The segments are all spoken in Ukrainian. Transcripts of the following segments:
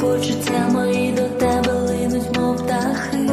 почуття мої до тебе линуть, мов птахи.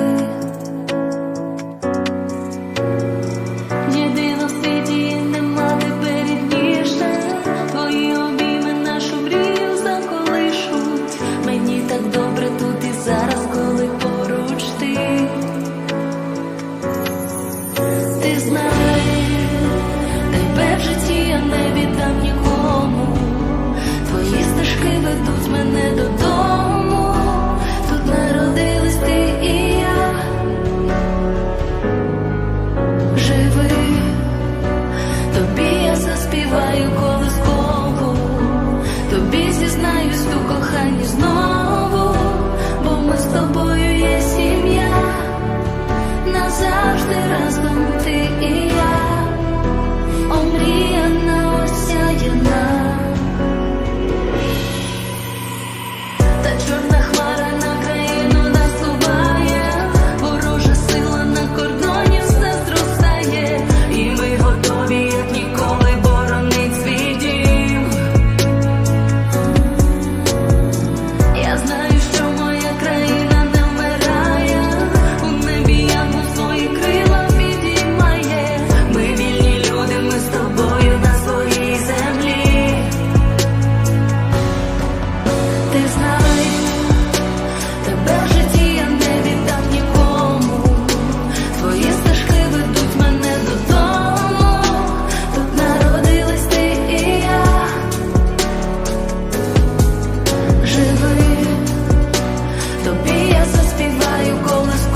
fire. тебе в житті я не віддам нікому, твої стежки ведуть мене додому, тут народилась ти і я, живи, тобі я заспіваю колись.